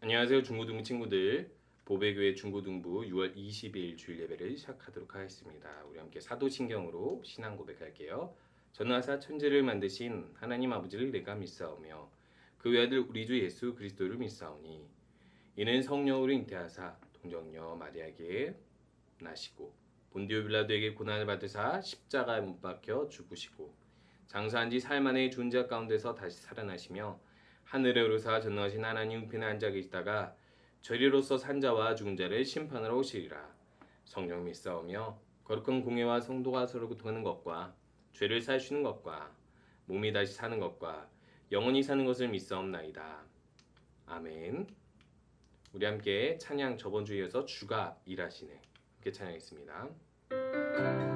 안녕하세요 중고등부 친구들 보배교회 중고등부 6월 20일 주일 예배를 시작하도록 하겠습니다. 우리 함께 사도신경으로 신앙 고백할게요. 전하사 천지를 만드신 하나님 아버지를 내가 믿사오며 그 외 아들 우리 주 예수 그리스도를 믿사오니 이는 성령으로 잉태하사 동정녀 마리아에게 나시고 본디오 빌라도에게 고난을 받으사 십자가에 못 박혀 죽으시고 장사한 지 사흘 만에 존재 가운데서 다시 살아나시며 하늘에 오르사 전능하신 하나님 우편에 앉아 계시다가 죄리로서 산자와 죽은 자를 심판하러 오시리라. 성령 믿사오며 거룩한 공예와 성도가 서로 고통하는 것과 죄를 사시는 것과 몸이 다시 사는 것과 영원히 사는 것을 믿사옵나이다. 아멘. 우리 함께 찬양 저번 주에 이어서 주가 일하시네. 함께 찬양했습니다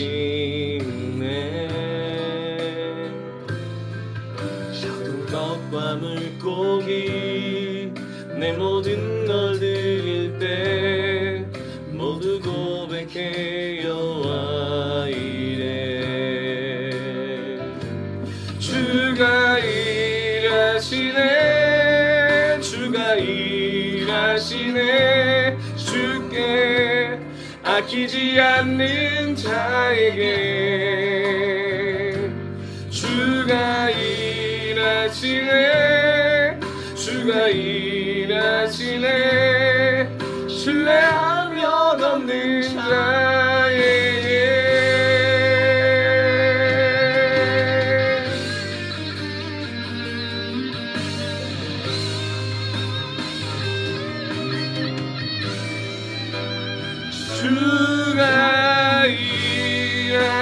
지 은혜 작은 것과 물고기 내 모든 걸 드릴 때 모두 고백해요 와 이래. 주가 일하시네 주가 일하시네. 주께 아끼지 않는 자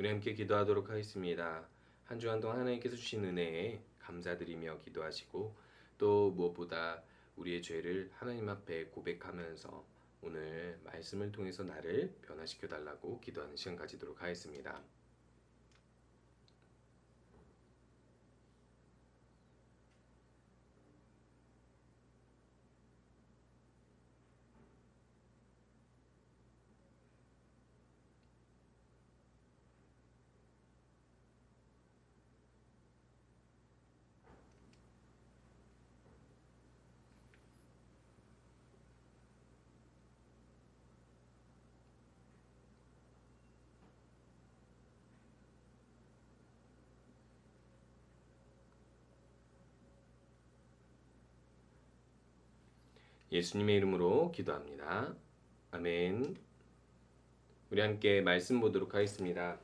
우리 함께 기도하도록 하겠습니다. 한 주간 동안 하나님께서 주신 은혜에 감사드리며 기도하시고 또 무엇보다 우리의 죄를 하나님 앞에 고백하면서 오늘 말씀을 통해서 나를 변화시켜 달라고 기도하는 시간 가지도록 하겠습니다. 예수님의 이름으로 기도합니다. 아멘. 우리 함께 말씀 보도록 하겠습니다.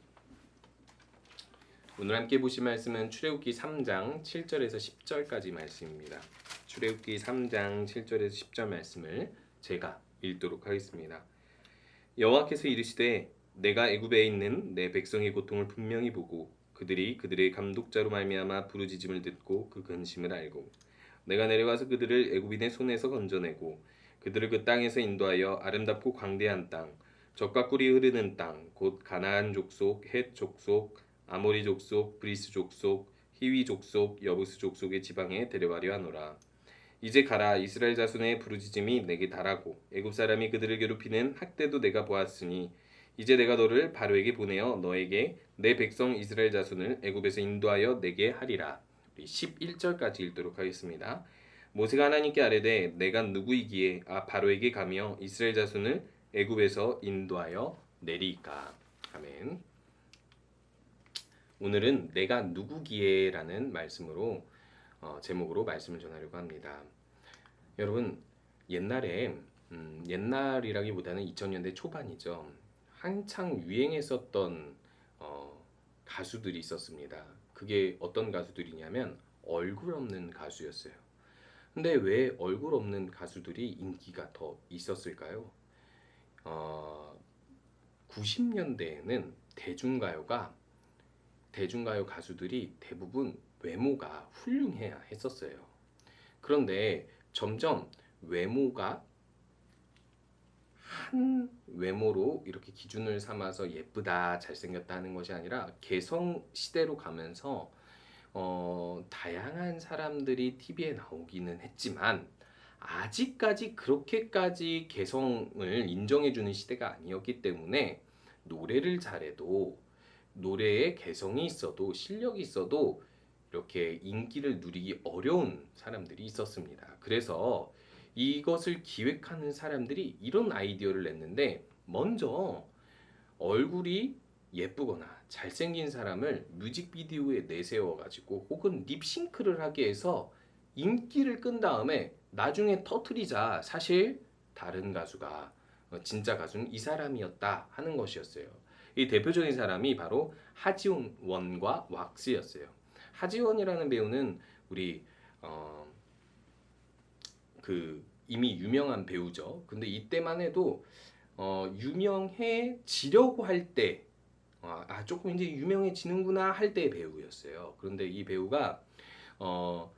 오늘 함께 보실 말씀은 출애굽기 3장 7절에서 10절까지 말씀입니다. 출애굽기 3장 7절에서 10절 말씀을 제가 읽도록 하겠습니다. 여호와께서 이르시되 내가 애굽에 있는 내 백성의 고통을 분명히 보고 그들이 그들의 감독자로 말미암아 부르짖음을 듣고 그 근심을 알고 내가 내려가서 그들을 애굽인의 손에서 건져내고 그들을 그 땅에서 인도하여 아름답고 광대한 땅 젖과 꿀이 흐르는 땅 곧 가나안 족속 헷 족속 아모리 족속 브리스 족속 히위 족속 여부스 족속의 지방에 데려가려 하노라 이제 가라 이스라엘 자손의 부르짖음이 내게 달하고 애굽 사람이 그들을 괴롭히는 학대도 내가 보았으니 이제 내가 너를 바로에게 보내어 너에게 내 백성 이스라엘 자손을 애굽에서 인도하여 내게 하리라. 우리 11절까지 읽도록 하겠습니다. 모세가 하나님께 아뢰되 내가 누구이기에 아 바로에게 가며 이스라엘 자손을 애굽에서 인도하여 내리까. 아멘. 오늘은 내가 누구기에라는 말씀으로 어, 제목으로 말씀을 전하려고 합니다. 여러분 옛날에 음, 옛날이라기보다는 2000년대 초반이죠. 한창 유행했었던 어, 가수들이 있었습니다. 그게 어떤 가수들이냐면 얼굴 없는 가수였어요. 근데 왜 얼굴 없는 가수들이 인기가 더 있었을까요? 어, 90년대에는 대중가요가 대중가요 가수들이 대부분 외모가 훌륭해야 했었어요. 그런데 점점 외모가 한 외모로 이렇게 기준을 삼아서 예쁘다, 잘생겼다 하는 것이 아니라 개성 시대로 가면서 어, 다양한 사람들이 TV에 나오기는 했지만 아직까지 그렇게까지 개성을 인정해주는 시대가 아니었기 때문에 노래를 잘해도 노래에 개성이 있어도 실력이 있어도 이렇게 인기를 누리기 어려운 사람들이 있었습니다. 그래서 이것을 기획하는 사람들이 이런 아이디어를 냈는데 먼저 얼굴이 예쁘거나 잘생긴 사람을 뮤직비디오에 내세워 가지고 혹은 립싱크를 하게 해서 인기를 끈 다음에 나중에 터트리자 사실 다른 가수가 어, 진짜 가수는 이 사람이었다 하는 것이었어요. 이 대표적인 사람이 바로 하지원과 왁스였어요. 하지원이라는 배우는 우리 어, 그 이미 유명한 배우죠. 근데 이때만 해도 어, 유명해지려고 할 때, 아, 아, 조금 이제 유명해지는구나 할 때 배우였어요. 그런데 이 배우가 어,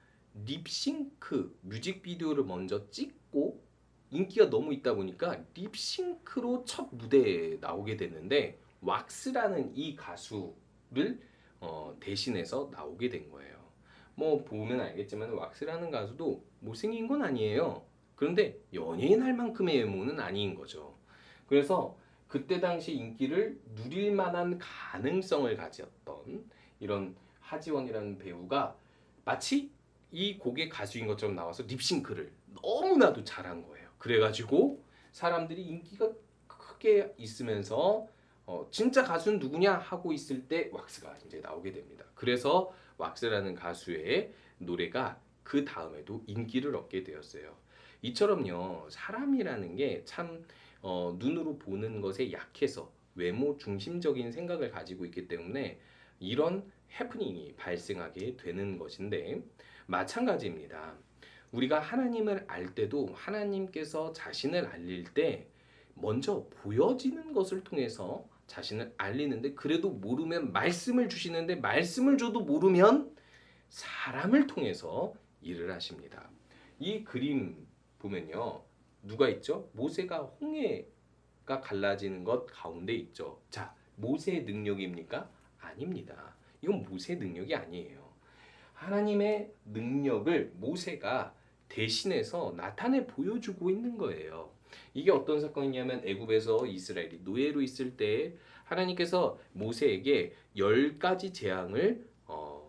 립싱크 뮤직비디오를 먼저 찍고 인기가 너무 있다 보니까 립싱크로 첫 무대에 나오게 됐는데 왁스라는 이 가수를 어, 대신해서 나오게 된 거예요. 뭐 보면 알겠지만 왁스라는 가수도 못생긴 건 아니에요. 그런데 연예인 할 만큼의 외모는 아닌 거죠. 그래서 그때 당시 인기를 누릴 만한 가능성을 가졌던 이런 하지원이라는 배우가 마치 이 곡의 가수인 것처럼 나와서 립싱크를 너무나도 잘한 거예요. 그래가지고 사람들이 인기가 크게 있으면서 어, 진짜 가수는 누구냐 하고 있을 때 왁스가 이제 나오게 됩니다. 그래서 왁스라는 가수의 노래가 그 다음에도 인기를 얻게 되었어요. 이처럼요 사람이라는 게참 어, 눈으로 보는 것에 약해서 외모 중심적인 생각을 가지고 있기 때문에 이런 해프닝이 발생하게 되는 것인데 마찬가지입니다. 우리가 하나님을 알 때도 하나님께서 자신을 알릴 때 먼저 보여지는 것을 통해서 자신을 알리는데 그래도 모르면 말씀을 주시는데 말씀을 줘도 모르면 사람을 통해서 일을 하십니다. 이 그림 보면요. 누가 있죠? 모세가 홍해가 갈라지는 것 가운데 있죠. 자, 모세의 능력입니까? 아닙니다. 이건 모세의 능력이 아니에요. 하나님의 능력을 모세가 대신해서 나타내 보여주고 있는 거예요. 이게 어떤 사건이냐면 애굽에서 이스라엘이 노예로 있을 때 하나님께서 모세에게 열 가지 재앙을 어,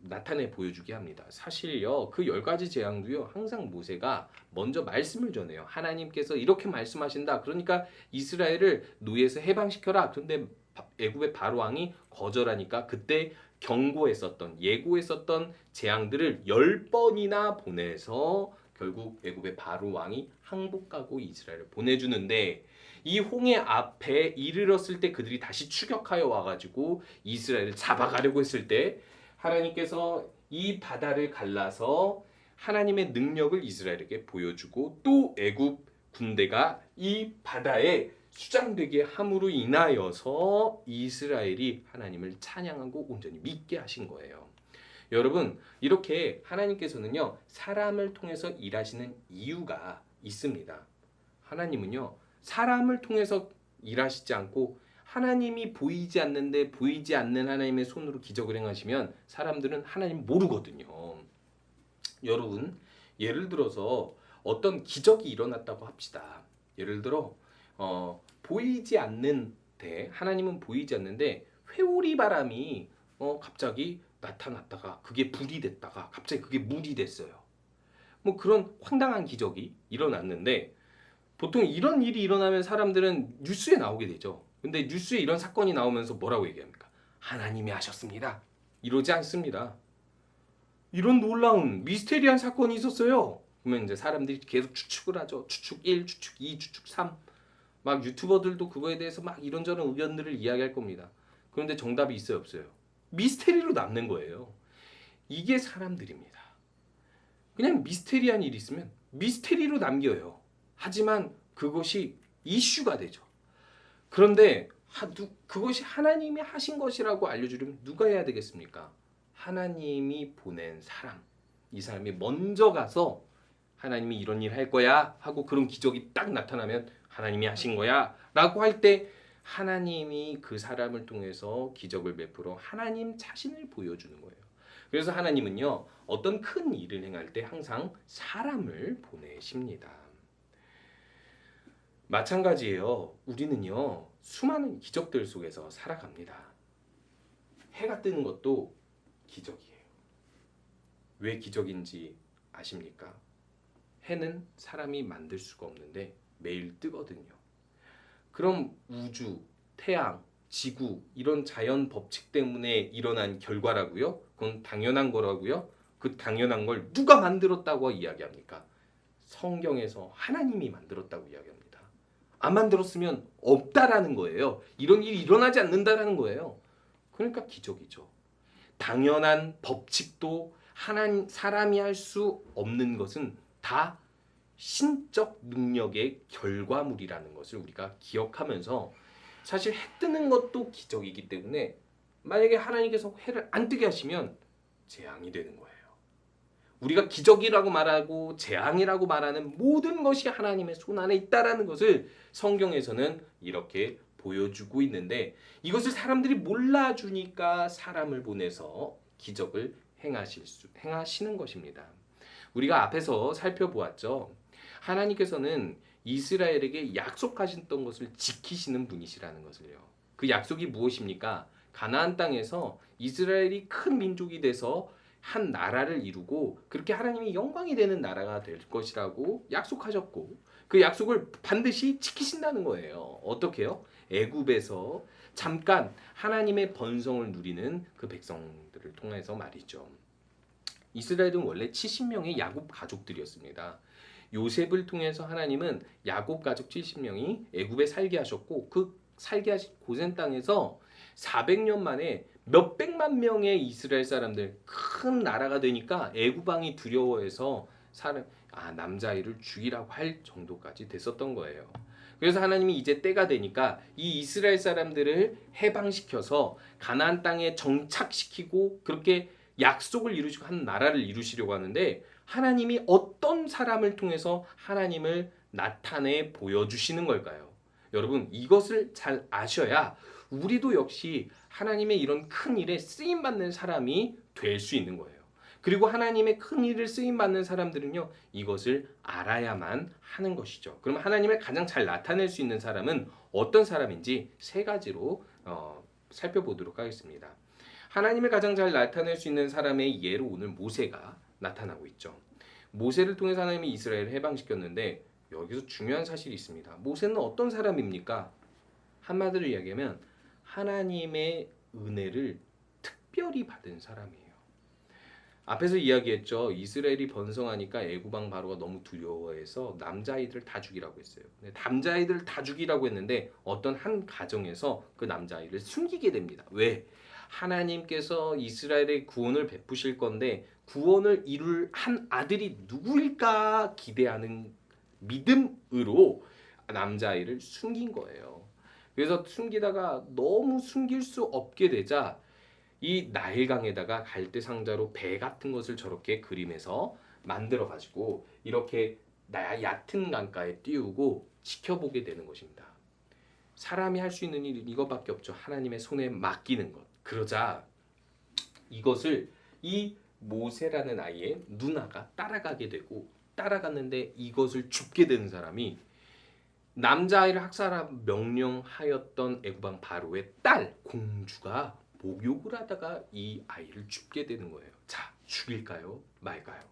나타내 보여주게 합니다. 사실요 그 열 가지 재앙도요 항상 모세가 먼저 말씀을 전해요. 하나님께서 이렇게 말씀하신다. 그러니까 이스라엘을 노예에서 해방시켜라. 그런데 바- 애굽의 바로 왕이 거절하니까 그때 경고했었던 예고했었던 재앙들을 열 번이나 보내서 결국 애굽의 바로 왕이 항복하고 이스라엘을 보내주는데 이 홍해 앞에 이르렀을 때 그들이 다시 추격하여 와가지고 이스라엘을 잡아가려고 했을 때 하나님께서 이 바다를 갈라서 하나님의 능력을 이스라엘에게 보여주고 또 애굽 군대가 이 바다에 수장되게 함으로 인하여서 이스라엘이 하나님을 찬양하고 온전히 믿게 하신 거예요. 여러분 이렇게 하나님께서는요 사람을 통해서 일하시는 이유가 있습니다. 하나님은요 사람을 통해서 일하시지 않고 하나님이 보이지 않는데 보이지 않는 하나님의 손으로 기적을 행하시면 사람들은 하나님 모르거든요. 여러분 예를 들어서 어떤 기적이 일어났다고 합시다. 예를 들어 어, 보이지 않는데 하나님은 보이지 않는데 회오리 바람이 어, 갑자기 나타났다가 그게 불이 됐다가 갑자기 그게 물이 됐어요. 뭐 그런 황당한 기적이 일어났는데 보통 이런 일이 일어나면 사람들은 뉴스에 나오게 되죠. 근데 뉴스에 이런 사건이 나오면서 뭐라고 얘기합니까? 하나님이 하셨습니다. 이러지 않습니다. 이런 놀라운 미스테리한 사건이 있었어요. 그러면 이제 사람들이 계속 추측을 하죠. 추측 1, 추측 2, 추측 3. 막 유튜버들도 그거에 대해서 막 이런저런 의견들을 이야기할 겁니다. 그런데 정답이 있어요, 없어요? 미스테리로 남는 거예요. 이게 사람들입니다. 그냥 미스테리한 일이 있으면 미스테리로 남겨요. 하지만 그것이 이슈가 되죠. 그런데 그것이 하나님이 하신 것이라고 알려주려면 누가 해야 되겠습니까? 하나님이 보낸 사람. 이 사람이 먼저 가서 하나님이 이런 일 할 거야 하고 그런 기적이 딱 나타나면 하나님이 하신 거야 라고 할 때 하나님이 그 사람을 통해서 기적을 베풀어 하나님 자신을 보여주는 거예요. 그래서 하나님은요 어떤 큰 일을 행할 때 항상 사람을 보내십니다. 마찬가지예요. 우리는요 수많은 기적들 속에서 살아갑니다. 해가 뜨는 것도 기적이에요. 왜 기적인지 아십니까? 해는 사람이 만들 수가 없는데 매일 뜨거든요. 그럼 우주, 태양, 지구 이런 자연 법칙 때문에 일어난 결과라고요? 그건 당연한 거라고요? 그 당연한 걸 누가 만들었다고 이야기합니까? 성경에서 하나님이 만들었다고 이야기합니다. 안 만들었으면 없다라는 거예요. 이런 일이 일어나지 않는다라는 거예요. 그러니까 기적이죠. 당연한 법칙도 하나님 사람이 할 수 없는 것은 다 신적 능력의 결과물이라는 것을 우리가 기억하면서 사실 해 뜨는 것도 기적이기 때문에 만약에 하나님께서 해를 안 뜨게 하시면 재앙이 되는 거예요. 우리가 기적이라고 말하고 재앙이라고 말하는 모든 것이 하나님의 손 안에 있다라는 것을 성경에서는 이렇게 보여주고 있는데 이것을 사람들이 몰라주니까 사람을 보내서 기적을 행하실 수, 행하시는 것입니다. 우리가 앞에서 살펴보았죠. 하나님께서는 이스라엘에게 약속하셨던 것을 지키시는 분이시라는 것을요. 그 약속이 무엇입니까? 가나안 땅에서 이스라엘이 큰 민족이 돼서 한 나라를 이루고 그렇게 하나님이 영광이 되는 나라가 될 것이라고 약속하셨고 그 약속을 반드시 지키신다는 거예요. 어떻게요? 애굽에서 잠깐 하나님의 번성을 누리는 그 백성들을 통해서 말이죠. 이스라엘은 원래 70명의 야곱 가족들이었습니다. 요셉을 통해서 하나님은 야곱 가족 70명이 애굽에 살게 하셨고 그 살게 하신 고센 땅에서 400년 만에 몇백만 명의 이스라엘 사람들 큰 나라가 되니까 애굽 왕이 두려워해서 사람 아 남자아이를 죽이라고 할 정도까지 됐었던 거예요. 그래서 하나님이 이제 때가 되니까 이 이스라엘 사람들을 해방시켜서 가나안 땅에 정착시키고 그렇게 약속을 이루시고 한 나라를 이루시려고 하는데 하나님이 어떤 사람을 통해서 하나님을 나타내 보여주시는 걸까요? 여러분 이것을 잘 아셔야 우리도 역시 하나님의 이런 큰 일에 쓰임 받는 사람이 될 수 있는 거예요. 그리고 하나님의 큰 일을 쓰임 받는 사람들은요 이것을 알아야만 하는 것이죠. 그럼 하나님을 가장 잘 나타낼 수 있는 사람은 어떤 사람인지 세 가지로 어, 살펴보도록 하겠습니다. 하나님을 가장 잘 나타낼 수 있는 사람의 예로 오늘 모세가 나타나고 있죠. 모세를 통해서 하나님이 이스라엘을 해방시켰는데 여기서 중요한 사실이 있습니다. 모세는 어떤 사람입니까? 한마디로 이야기하면 하나님의 은혜를 특별히 받은 사람이에요. 앞에서 이야기했죠. 이스라엘이 번성하니까 애구방 바로가 너무 두려워해서 남자아이들을 다 죽이라고 했어요. 남자아이들을 다 죽이라고 했는데 어떤 한 가정에서 그 남자아이를 숨기게 됩니다. 왜? 하나님께서 이스라엘의 구원을 베푸실 건데 구원을 이룰 한 아들이 누구일까 기대하는 믿음으로 남자아이를 숨긴 거예요. 그래서 숨기다가 너무 숨길 수 없게 되자 이 나일강에다가 갈대 상자로 배 같은 것을 저렇게 그림에서 만들어 가지고 이렇게 나 얕은 강가에 띄우고 지켜보게 되는 것입니다. 사람이 할 수 있는 일이 이것밖에 없죠. 하나님의 손에 맡기는 것. 그러자 이것을 이 모세라는 아이의 누나가 따라가게 되고 따라갔는데 이것을 줍게 되는 사람이 남자아이를 학살하 명령하였던 애구방 바로의 딸 공주가 목욕을 하다가 이 아이를 죽게 되는 거예요. 자, 죽일까요? 말까요?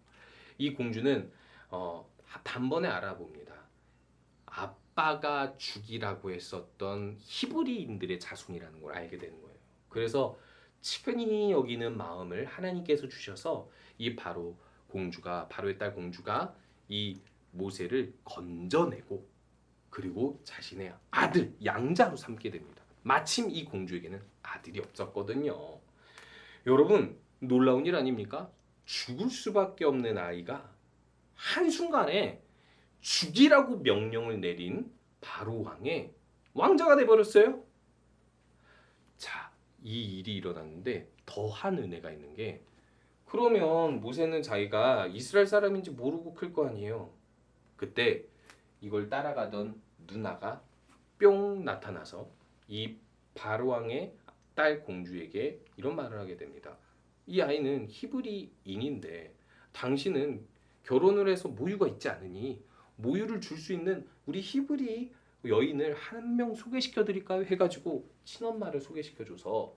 이 공주는 어, 단번에 알아봅니다. 아빠가 죽이라고 했었던 히브리인들의 자손이라는 걸 알게 되는 거예요. 그래서 측은히 여기는 마음을 하나님께서 주셔서 이 바로 공주가 바로의 딸 공주가 이 모세를 건져내고 그리고 자신의 아들 양자로 삼게 됩니다. 마침 이 공주에게는 아들이 없었거든요. 여러분 놀라운 일 아닙니까? 죽을 수밖에 없는 아이가 한순간에 죽이라고 명령을 내린 바로 왕의 왕자가 돼 버렸어요. 자, 이 일이 일어났는데 더한 은혜가 있는 게 그러면 모세는 자기가 이스라엘 사람인지 모르고 클 거 아니에요. 그때 이걸 따라가던 누나가 뿅 나타나서 이 바로 왕의 딸 공주에게 이런 말을 하게 됩니다. 이 아이는 히브리인인데 당신은 결혼을 해서 모유가 있지 않으니 모유를 줄 수 있는 우리 히브리 여인을 한 명 소개시켜 드릴까요? 해가지고 친엄마를 소개시켜 줘서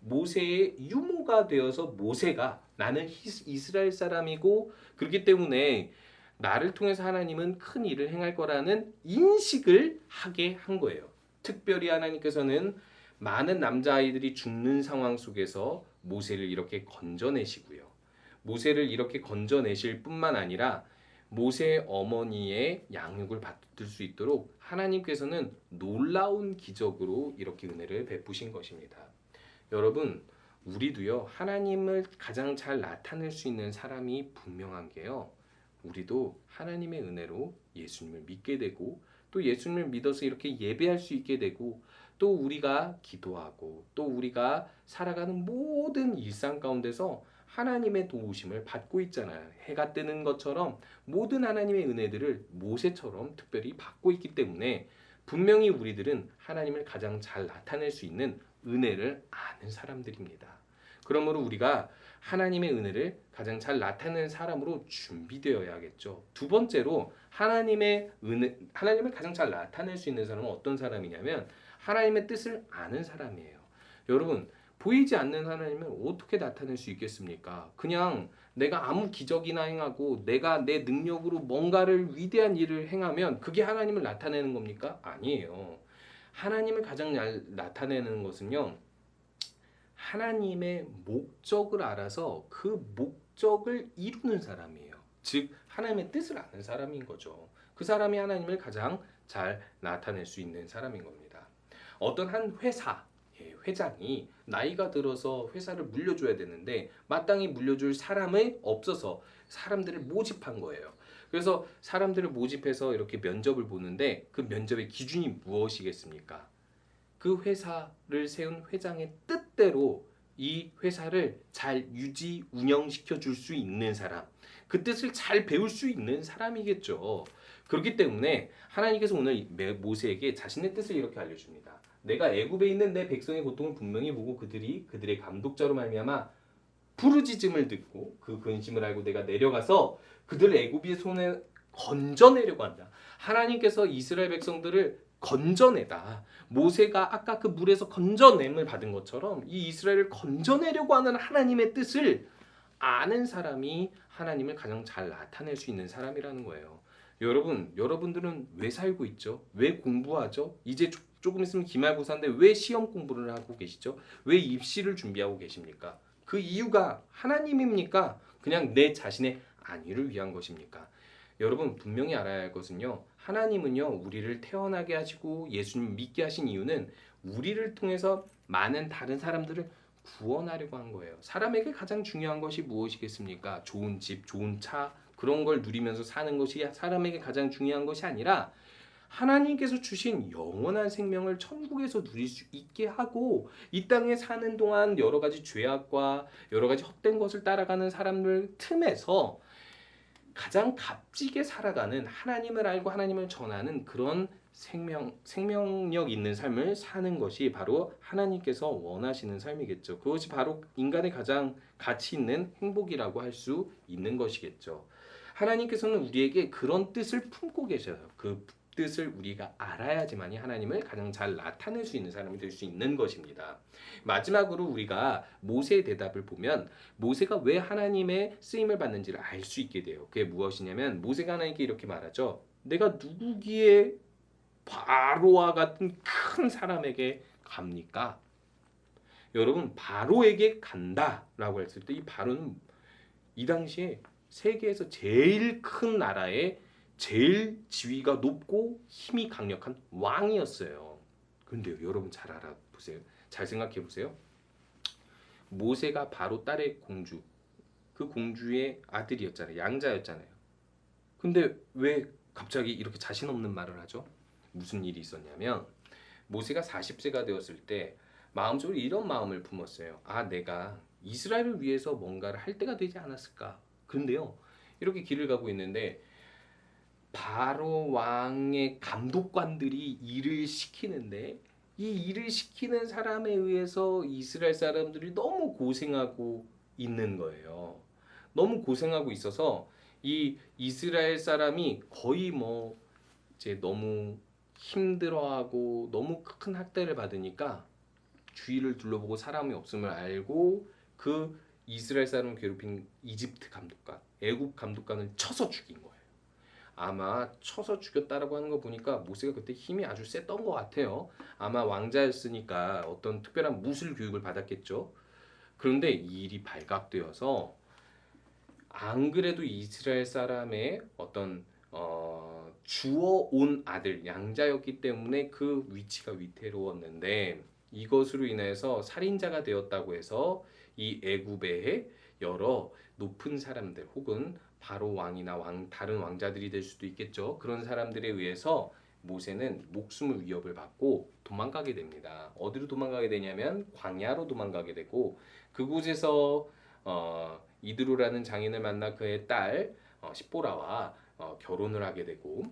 모세의 유모가 되어서 모세가 나는 히- 이스라엘 사람이고 그렇기 때문에 나를 통해서 하나님은 큰 일을 행할 거라는 인식을 하게 한 거예요. 특별히 하나님께서는 많은 남자아이들이 죽는 상황 속에서 모세를 이렇게 건져내시고요. 모세를 이렇게 건져내실 뿐만 아니라 모세의 어머니의 양육을 받을 수 있도록 하나님께서는 놀라운 기적으로 이렇게 은혜를 베푸신 것입니다. 여러분, 우리도요, 하나님을 가장 잘 나타낼 수 있는 사람이 분명한 게요. 우리도 하나님의 은혜로 예수님을 믿게 되고 또 예수님을 믿어서 이렇게 예배할 수 있게 되고 또 우리가 기도하고 또 우리가 살아가는 모든 일상 가운데서 하나님의 도우심을 받고 있잖아요. 해가 뜨는 것처럼 모든 하나님의 은혜들을 모세처럼 특별히 받고 있기 때문에 분명히 우리들은 하나님을 가장 잘 나타낼 수 있는 은혜를 아는 사람들입니다. 그러므로 우리가 하나님의 은혜를 가장 잘 나타내는 사람으로 준비되어야겠죠. 두 번째로 하나님의 은혜, 하나님을 가장 잘 나타낼 수 있는 사람은 어떤 사람이냐면 하나님의 뜻을 아는 사람이에요. 여러분 보이지 않는 하나님을 어떻게 나타낼 수 있겠습니까? 그냥 내가 아무 기적이나 행하고 내가 내 능력으로 뭔가를 위대한 일을 행하면 그게 하나님을 나타내는 겁니까? 아니에요. 하나님을 가장 잘 나타내는 것은요. 하나님의 목적을 알아서 그 목적을 이루는 사람이에요. 즉 하나님의 뜻을 아는 사람인 거죠. 그 사람이 하나님을 가장 잘 나타낼 수 있는 사람인 겁니다. 어떤 한 회사 예, 회장이 나이가 들어서 회사를 물려줘야 되는데 마땅히 물려줄 사람이 없어서 사람들을 모집한 거예요. 그래서 사람들을 모집해서 이렇게 면접을 보는데 그 면접의 기준이 무엇이겠습니까? 그 회사를 세운 회장의 뜻대로 이 회사를 잘 유지 운영시켜 줄 수 있는 사람, 그 뜻을 잘 배울 수 있는 사람이겠죠. 그렇기 때문에 하나님께서 오늘 메- 모세에게 자신의 뜻을 이렇게 알려줍니다. 내가 애굽에 있는 내 백성의 고통을 분명히 보고 그들이 그들의 감독자로 말미암아 부르짖음을 듣고 그 근심을 알고 내가 내려가서 그들을 애굽의 손에 건져내려고 한다. 하나님께서 이스라엘 백성들을 건져내다. 모세가 아까 그 물에서 건져냄을 받은 것처럼 이 이스라엘을 건져내려고 하는 하나님의 뜻을 아는 사람이 하나님을 가장 잘 나타낼 수 있는 사람이라는 거예요. 여러분, 여러분들은 왜 살고 있죠? 왜 공부하죠? 이제 조- 조금 있으면 기말고사인데 왜 시험 공부를 하고 계시죠? 왜 입시를 준비하고 계십니까? 그 이유가 하나님입니까? 그냥 내 자신의 안위를 위한 것입니까? 여러분 분명히 알아야 할 것은요. 하나님은요 우리를 태어나게 하시고 예수님 믿게 하신 이유는 우리를 통해서 많은 다른 사람들을 구원하려고 한 거예요. 사람에게 가장 중요한 것이 무엇이겠습니까? 좋은 집, 좋은 차 그런 걸 누리면서 사는 것이 사람에게 가장 중요한 것이 아니라 하나님께서 주신 영원한 생명을 천국에서 누릴 수 있게 하고 이 땅에 사는 동안 여러 가지 죄악과 여러 가지 헛된 것을 따라가는 사람들 틈에서 가장 값지게 살아가는 하나님을 알고 하나님을 전하는 그런 생명 생명력 있는 삶을 사는 것이 바로 하나님께서 원하시는 삶이겠죠. 그것이 바로 인간의 가장 가치 있는 행복이라고 할 수 있는 것이겠죠. 하나님께서는 우리에게 그런 뜻을 품고 계셔요. 그 뜻을 우리가 알아야지만이 하나님을 가장 잘 나타낼 수 있는 사람이 될 수 있는 것입니다. 마지막으로 우리가 모세의 대답을 보면 모세가 왜 하나님의 쓰임을 받는지를 알 수 있게 돼요. 그게 무엇이냐면 모세가 하나님께 이렇게 말하죠. 내가 누구기에 바로와 같은 큰 사람에게 갑니까? 여러분 바로에게 간다라고 했을 때 이 바로는 이 당시에 세계에서 제일 큰 나라의 제일 지위가 높고 힘이 강력한 왕이었어요. 근데요, 여러분 잘 알아보세요. 잘 생각해 보세요. 모세가 바로 딸의 공주, 그 공주의 아들이었잖아요. 양자였잖아요. 근데 왜 갑자기 이렇게 자신 없는 말을 하죠? 무슨 일이 있었냐면 모세가 40세가 되었을 때 마음속으로 이런 마음을 품었어요. 아, 내가 이스라엘을 위해서 뭔가를 할 때가 되지 않았을까? 그런데요, 이렇게 길을 가고 있는데 바로 왕의 감독관들이 일을 시키는데 이 일을 시키는 사람에 의해서 이스라엘 사람들이 너무 고생하고 있는 거예요. 너무 고생하고 있어서 이 이스라엘 사람이 거의 뭐 이제 너무 힘들어하고 너무 큰 학대를 받으니까 주위를 둘러보고 사람이 없음을 알고 그 이스라엘 사람을 괴롭힌 이집트 감독관, 애굽 감독관을 쳐서 죽인 거예요. 아마 쳐서 죽였다라고 하는 거 보니까 모세가 그때 힘이 아주 셌던 것 같아요. 아마 왕자였으니까 어떤 특별한 무술 교육을 받았겠죠. 그런데 이 일이 발각되어서 안 그래도 이스라엘 사람의 어떤 어, 주어온 아들 양자였기 때문에 그 위치가 위태로웠는데 이것으로 인해서 살인자가 되었다고 해서 이 애굽의 여러 높은 사람들 혹은 바로 왕이나 왕 다른 왕자들이 될 수도 있겠죠. 그런 사람들에 의해서 모세는 목숨을 위협을 받고 도망가게 됩니다. 어디로 도망가게 되냐면 광야로 도망가게 되고 그곳에서 어, 이드로라는 장인을 만나 그의 딸 어, 십보라와 어, 결혼을 하게 되고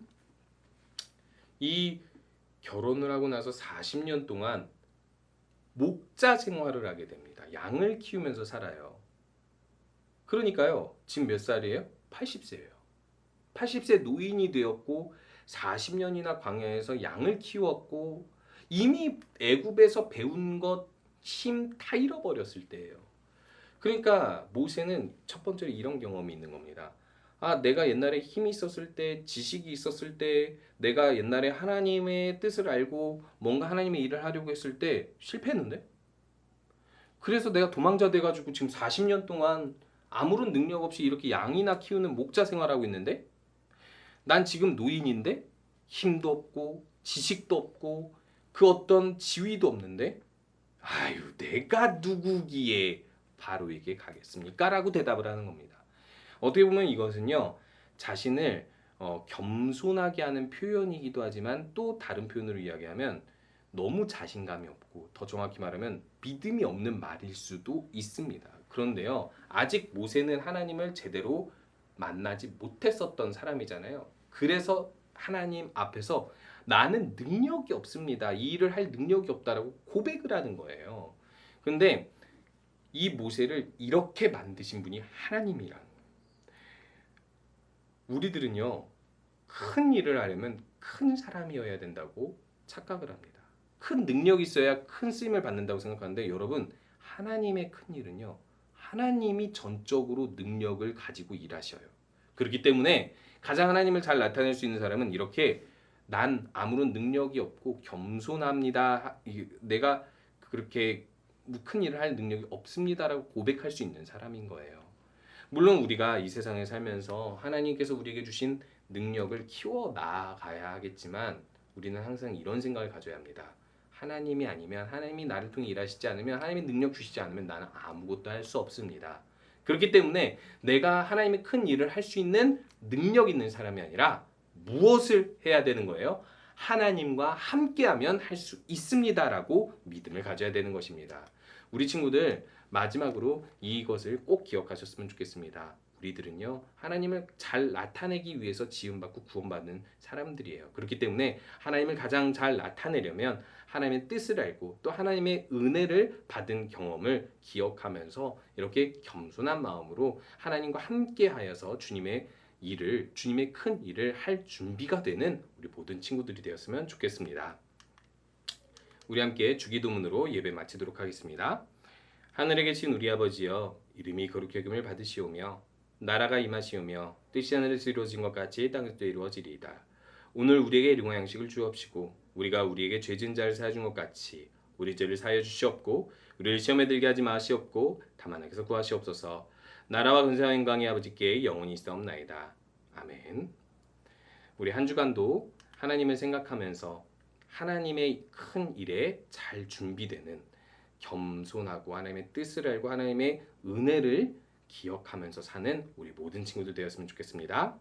이 결혼을 하고 나서 40년 동안 목자 생활을 하게 됩니다. 양을 키우면서 살아요. 그러니까요. 지금 몇 살이에요? 80세예요. 80세 노인이 되었고 40년이나 광야에서 양을 키웠고 이미 애굽에서 배운 것 힘 다 잃어버렸을 때예요. 그러니까 모세는 첫 번째로 이런 경험이 있는 겁니다. 아, 내가 옛날에 힘이 있었을 때, 지식이 있었을 때, 내가 옛날에 하나님의 뜻을 알고 뭔가 하나님의 일을 하려고 했을 때 실패했는데? 그래서 내가 도망자 돼가지고 지금 40년 동안 아무런 능력 없이 이렇게 양이나 키우는 목자 생활하고 있는데? 난 지금 노인인데? 힘도 없고, 지식도 없고, 그 어떤 지위도 없는데? 아유, 내가 누구기에 바로에게 가겠습니까? 라고 대답을 하는 겁니다. 어떻게 보면 이것은요, 자신을 어, 겸손하게 하는 표현이기도 하지만 또 다른 표현으로 이야기하면 너무 자신감이 없고 더 정확히 말하면 믿음이 없는 말일 수도 있습니다. 그런데요, 아직 모세는 하나님을 제대로 만나지 못했었던 사람이잖아요. 그래서 하나님 앞에서 나는 능력이 없습니다. 이 일을 할 능력이 없다라고 고백을 하는 거예요. 근데 이 모세를 이렇게 만드신 분이 거예요. 우리들은요, 큰 일을 하려면 큰 사람이어야 된다고 착각을 합니다. 큰 능력이 있어야 큰 쓰임을 받는다고 생각하는데 여러분, 하나님의 큰 일은요, 하나님이 전적으로 능력을 가지고 일하셔요. 그렇기 때문에 가장 하나님을 잘 나타낼 수 있는 사람은 이렇게 난 아무런 능력이 없고 겸손합니다. 이- 내가 그렇게 큰 일을 할 능력이 없습니다라고 고백할 수 있는 사람인 거예요. 물론 우리가 이 세상에 살면서 하나님께서 우리에게 주신 능력을 키워 나가야 하겠지만 우리는 항상 이런 생각을 가져야 합니다. 하나님이 아니면 하나님이 나를 통해 일하시지 않으면 하나님이 능력 주시지 않으면 나는 아무것도 할 수 없습니다. 그렇기 때문에 내가 하나님의 큰 일을 할 수 있는 능력 있는 사람이 아니라 무엇을 해야 되는 거예요? 하나님과 함께하면 할 수 있습니다라고 믿음을 가져야 되는 것입니다. 우리 친구들 마지막으로 이것을 꼭 기억하셨으면 좋겠습니다. 우리들은요 하나님을 잘 나타내기 위해서 지음받고 구원받는 사람들이에요. 그렇기 때문에 하나님을 가장 잘 나타내려면 하나님의 뜻을 알고 또 하나님의 은혜를 받은 경험을 기억하면서 이렇게 겸손한 마음으로 하나님과 함께하여서 주님의 일을 주님의 큰 일을 할 준비가 되는 우리 모든 친구들이 되었으면 좋겠습니다. 우리 함께 주기도문으로 예배 마치도록 하겠습니다. 하늘에 계신 우리 아버지여 이름이 거룩히 여김을 받으시오며 나라가 임하시오며 뜻이 하늘에서 이루어진 것 같이 땅에서도 이루어지리이다. 오늘 우리에게 일용할 양식을 주옵시고 우리가 우리에게 죄진 자를 사해 준것 같이 우리 죄를 사하여 주시옵고 우리를 시험에 들게 하지 마시옵고 다만 악에서 구하시옵소서. 나라와 근세와 영광이 아버지께 영원히 있사옵나이다. 아멘. 우리 한 주간도 하나님을 생각하면서 하나님의 큰 일에 잘 준비되는 겸손하고 하나님의 뜻을 알고 하나님의 은혜를 기억하면서 사는 우리 모든 친구들 되었으면 좋겠습니다.